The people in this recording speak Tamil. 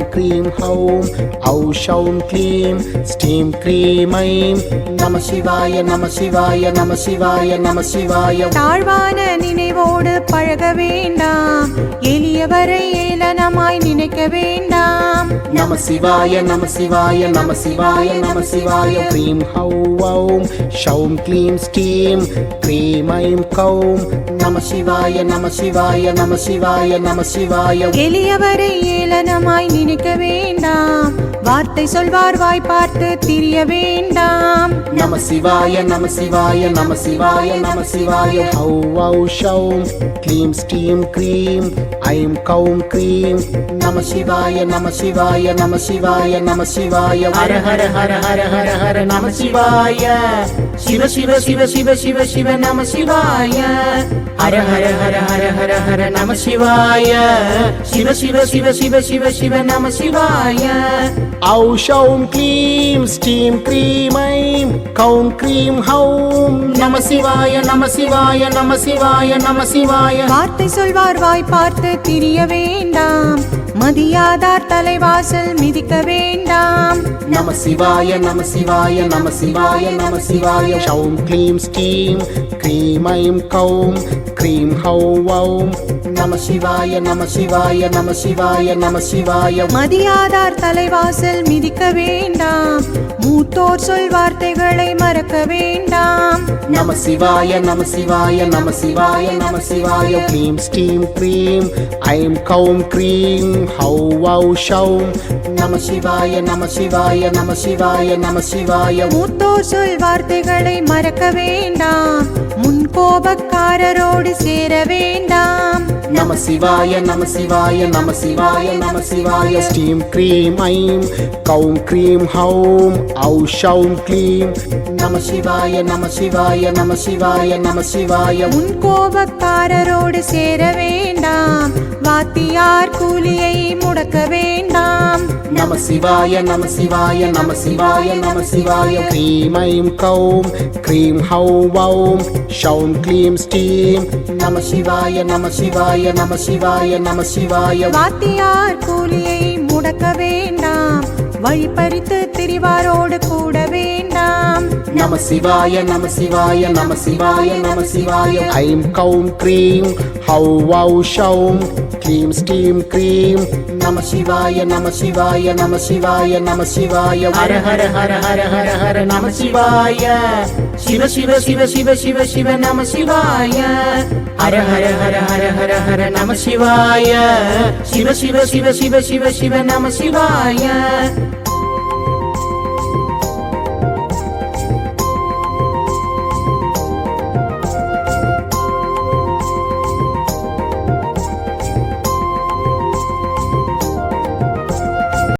க்ரீம் ஹௌம் ஹௌ ஷௌம் க்ளீம் ஸ்டீம் க்ரீம் ஐம் நம சிவாய நம சிவாய நம சிவாய நம சிவாய தாழ்வான நினைவோடு பழக வேண்டாம். எளியவரை ஏளனமாய் நினைக்க வேண்டாம். நம சிவாய நம சிவாய நம சிவாய நம சிவாய. க்ரீம் ஹௌ ஔம் ஷௌம் க்ளீம் ஸ்டீம் க்ரீம் ஐம் கௌம். நம சிவாய நம சிவாய நம சிவாய நம சிவாய. எளியவரை ஏளனமாய் நினைக்க வேண்டும் வார்த்தை சொல்வார் வாய் பார்த்து திரிய வேண்டாம். நம சிவாய நம சிவாய நம சிவாய நம சிவாய. ஹௌ வௌ ஷௌம் க்ளீம் ஸ்டீம் க்ரீம். ஐம் கௌம் க்ரீம். நம சிவாய நம சிவாய நம சிவாய நம சிவாய. ஹர ஹர ஹர ஹர ஹர ஹர நம சிவாய. சிவ சிவ சிவ சிவ சிவ சிவ நம சிவாய. ஹர ஹர ஹர ஹர ஹர ஹர நம சிவாய. சிவ சிவ சிவ சிவ சிவ சிவ நம சிவாய. ஔஷௌம் க்ளீம் ஸ்டீம் க்ரீம் ஐம் கௌம் க்ரீம் ஹௌம் நம சிவாய நம சிவாய நம சிவாய நம சிவாய. வார்த்தை சொல்வார் வாய் பார்த்து திரிய வேண்டாம். மிதியாதார் தலைவாசல் மிதிக்க வேண்டாம். நம சிவாய நம சிவாய நம சிவாய நம சிவாய. ஷவும் க்ளீம் ஸ்கீம் க்ரீம் ஐம் கௌம் க்ரீம் ஹௌம் ஔம் நம சிவாய நம சிவாய நம சிவாய நம சிவாய. மதியாதார் தலைவாசல் மிதிக்க வேண்டும். மூத்தோர் சொல் வார்த்தைகளை மறக்க வேண்டாம். நம சிவாய நம சிவாய நம சிவாய நம சிவாய. க்ரீம் ஸ்டீம் க்ரீம் ஐம் கௌம் க்ரீம் ஹௌ வௌ ஷௌம் நம சிவாய நம சிவாய நம சிவாய நம சிவாய. மூத்தோர் சொல் வார்த்தைகளை மறக்க வேண்டாம். முன்கோபக்காரரோடு சேர வேண்டாம். நம சிவாய நம சிவாய நம சிவாய நம சிவாய. ஸ்டீம் க்ரீம் ஐம் கௌம் க்ரீம் ஹௌம் ஔ ஷௌம் க்ளீம். நம சிவாய நம சிவாய நம சிவாய நம சிவாய. உன் கோபக்காரரோடு சேர வேண்டாம். வாத்தியார் கூலியை முடக்க வேண்டாம். நம சிவாய நம சிவாய நம சிவாய நம சிவாய. க்ரீம் ஐம் கௌம் க்ரீம் ஹௌம் வௌம் ஷௌம் க்ளீம் ஸ்டீம். நம சிவாய நம சிவாய நம சிவாய நம சிவாய. வாத்தியார் கூலியை முடக்க வேண்டாம். வழிபறித்து திரிவாரோடு நம சிவாய நம சிவாய நம சிவாய நம சிவாய ஐம் கௌம் க்ரீம் ஹௌ வௌ ஷௌம் க்ளீம் ஸ்டீம் க்ரீம் நம சிவாய நம சிவாய நம சிவாய நம சிவாய ஹர ஹர ஹர ஹர ஹர ஹர நம சிவாய சிவ சிவ சிவ சிவ சிவ சிவ நம சிவாய ஹர ஹர ஹர ஹர ஹர ஹர நம சிவாய சிவ சிவ சிவ சிவ சிவ நம சிவாய